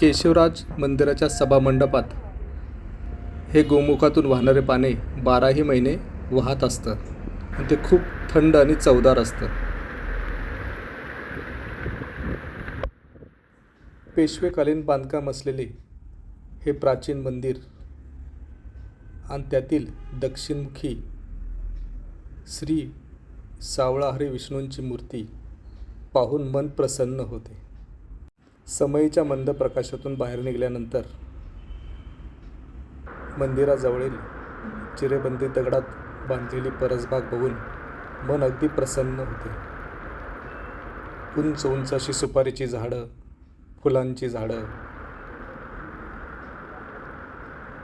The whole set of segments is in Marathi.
केशवराज मंदिराच्या सभामंडपात हे गोमुखातून वाहणारे पाणी बाराही महिने वाहत असतं आणि ते खूप थंड आणि चवदार असतं पेशवेकालीन बांधकाम असलेले हे प्राचीन मंदिर आणि त्यातील दक्षिणमुखी श्री सावळा हरी विष्णूंची मूर्ती पाहून मन प्रसन्न होते. समईच्या मंद प्रकाशातून बाहेर निघाल्यानंतर मंदिराजवळील चिरेबंदी दगडात बांधलेली परसबाग बघून मन अगदी प्रसन्न होते. उंच उंच अशी सुपारीची झाडं फुलांची झाडं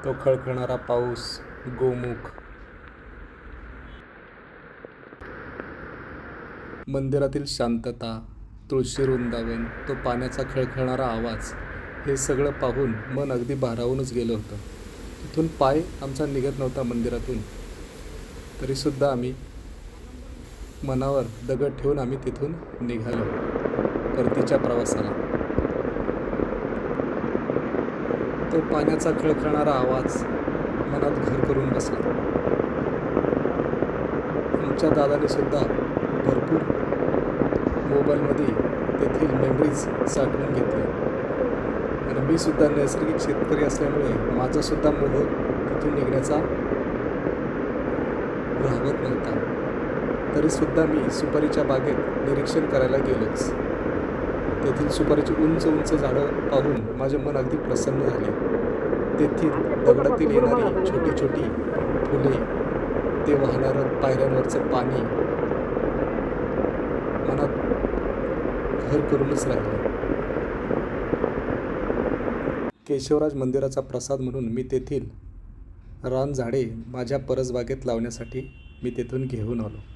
तो खळखळणारा पाऊस गोमुख. मंदिरातील शांतता तुळशी वृंदावन तो पाण्याचा खळखळणारा आवाज हे सगळं पाहून मन अगदी भारावूनच गेलं होतं. तिथून पाय आमचा निघत नव्हता मंदिरातून. तरीसुद्धा आम्ही मनावर दगड ठेवून आम्ही तिथून निघालो परतीच्या प्रवासाला. तो पाण्याचा खळखळणारा आवाज मनात घर करून बसला. आमच्या दादाने सुद्धा भरपूर मोबाईलमध्ये तेथील मेमरीज साठवून घेतल्या आणि मी सुद्धा नैसर्गिक शेतकरी असल्यामुळे माझासुद्धा मोह तिथून निघण्याचा राहत नव्हता. तरीसुद्धा मी सुपारीच्या बागेत निरीक्षण करायला गेलोच. तेथील सुपारीची उंच उंच झाडं पाहून माझे मन अगदी प्रसन्न झाले. तेथील दगडातील येणारी छोटी छोटी फुले ते वाहणारं पायऱ्यांवरचं पाणी मनात घर करूनच राहिले. केशवराज मंदिराचा प्रसाद म्हणून मी तेथील रानझाडे माझ्या परसबागेत लावण्यासाठी मी तेथून घेऊन आलो.